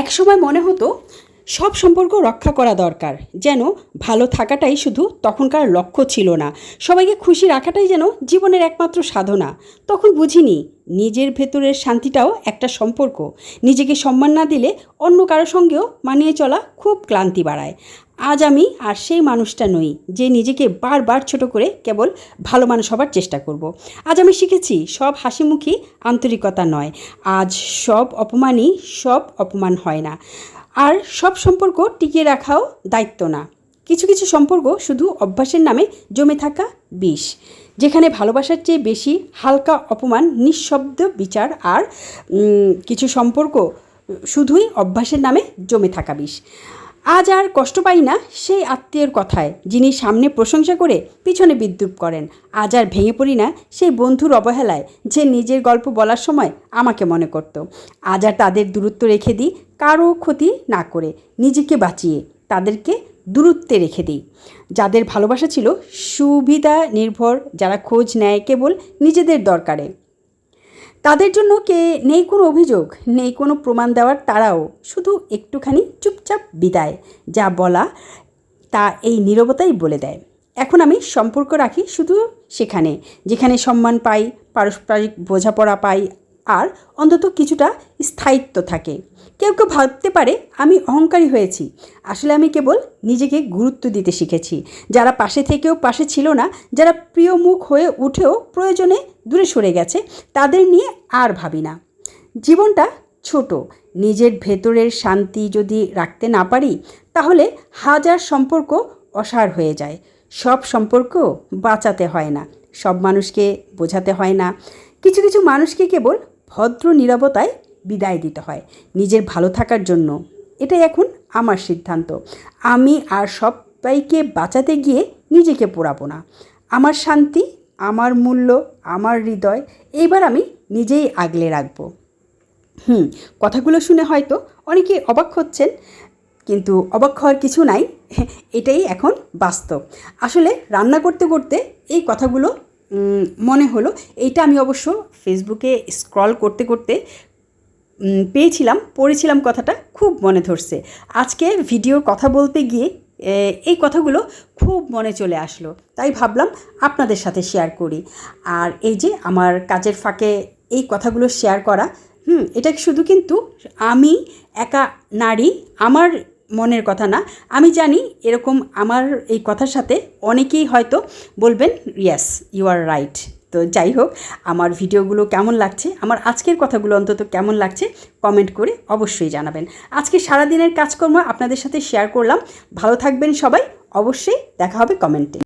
একসময় মনে হতো সব সম্পর্ক রক্ষা করা দরকার, যেন ভালো থাকাটাই শুধু তখনকার লক্ষ্য ছিল না। সবাইকে খুশি রাখাটাই যেন জীবনের একমাত্র সাধনা। তখন বুঝিনি, নিজের ভেতরের শান্তিটাও একটা সম্পর্ক। নিজেকে সম্মান না দিলে অন্য কারও সঙ্গেও মানিয়ে চলা খুব ক্লান্তি বাড়ায়। আজ আমি আর সেই মানুষটা নই যে নিজেকে বারবার ছোট করে কেবল ভালো মানুষ হবার চেষ্টা করব। আজ আমি শিখেছি সব হাসিমুখী আন্তরিকতা নয়। আজ সব অপমানই সব অপমান হয় না। আর সব সম্পর্ক টিকিয়ে রাখাও দায়িত্ব না। কিছু কিছু সম্পর্ক শুধু অভ্যাসের নামে জমে থাকা বিষ। যেখানে ভালোবাসার চেয়ে বেশি হালকা অপমান, নিঃশব্দ বিচার আর কিছু সম্পর্ক শুধুই অভ্যাসের নামে জমে থাকা বিষ। আজ আর কষ্ট পাই না সেই আত্মীয়ের কথায়, যিনি সামনে প্রশংসা করে পিছনে বিদ্রুপ করেন। আজ আর ভেঙে পড়ি না সেই বন্ধুর অবহেলায়, যে নিজের গল্প বলার সময় আমাকে মনে করতো। আজ আর তাদের দূরত্ব রেখে দিই কারও ক্ষতি না করে। নিজেকে বাঁচিয়ে তাদেরকে দূরত্বে রেখে দিই। যাদের ভালোবাসা ছিল সুবিধা নির্ভর, যারা খোঁজ নেয় কেবল নিজেদের দরকারে। তাদের জন্য কে নেই কোনো অভিযোগ, নেই কোনো প্রমাণ দেওয়ার তারাও শুধু একটুখানি চুপচাপ বিদায়, যা বলা তা এই নিরবতাই বলে দেয়। এখন আমি সম্পর্ক রাখি শুধু সেখানে, যেখানে সম্মান পাই, পারস্পরিক বোঝাপড়া পাই আর অন্তত কিছুটা স্থায়িত্ব থাকে। কেউ কেউ ভাবতে পারে আমি অহংকারী হয়েছি। আসলে আমি কেবল নিজেকে গুরুত্ব দিতে শিখেছি। যারা পাশে থেকেও পাশে ছিল না, যারা প্রিয় মুখ হয়ে উঠেও প্রয়োজনে দূরে সরে গেছে, তাদের নিয়ে আর ভাবি না। জীবনটা ছোট। নিজের ভেতরের শান্তি যদি রাখতে না পারি, তাহলে হাজার সম্পর্ক অসার হয়ে যায়। সব সম্পর্ক বাঁচাতে হয় না। সব মানুষকে বোঝাতে হয় না। কিছু কিছু মানুষকে কেবল ভদ্র নিরবতায় বিদায় দিতে হয়। নিজের ভালো থাকার জন্য। এটাই এখন আমার সিদ্ধান্ত। আমি আর সবাইকে বাঁচাতে গিয়ে নিজেকে পোড়াবো না। আমার শান্তি, আমার মূল্য, আমার হৃদয়, এইবার আমি নিজেই আগলে রাখব। হুম, কথাগুলো শুনে হয়তো অনেকে অবাক হচ্ছেন, কিন্তু অবাক হওয়ার কিছু নাই। এটাই এখন বাস্তব। আসলে রান্না করতে করতে এই কথাগুলো মনে হলো। এইটা আমি অবশ্য ফেসবুকে স্ক্রল করতে করতে পেয়েছিলাম, পড়েছিলাম কথাটা, খুব মনে ধরছে। আজকে ভিডিওর কথা বলতে গিয়ে এই কথাগুলো খুব মনে চলে আসলো। তাই ভাবলাম আপনাদের সাথে শেয়ার করি। আর এই যে আমার কাজের ফাঁকে এই কথাগুলো শেয়ার করা, হুম, এটা শুধু কিন্তু আমি একা নারী, আমার মনের কথা না। আমি জানি এরকম আমার এই কথার সাথে অনেকেই হয়তো বলবেন ইয়াস ইউ আর রাইট তো যাই হোক, আমার ভিডিওগুলো কেমন লাগছে, আমার আজকের কথাগুলো অন্তত কেমন লাগছে কমেন্ট করে অবশ্যই জানাবেন। আজকে সারাদিনের কাজকর্ম আপনাদের সাথে শেয়ার করলাম। ভালো থাকবেন সবাই, অবশ্যই দেখা হবে কমেন্টে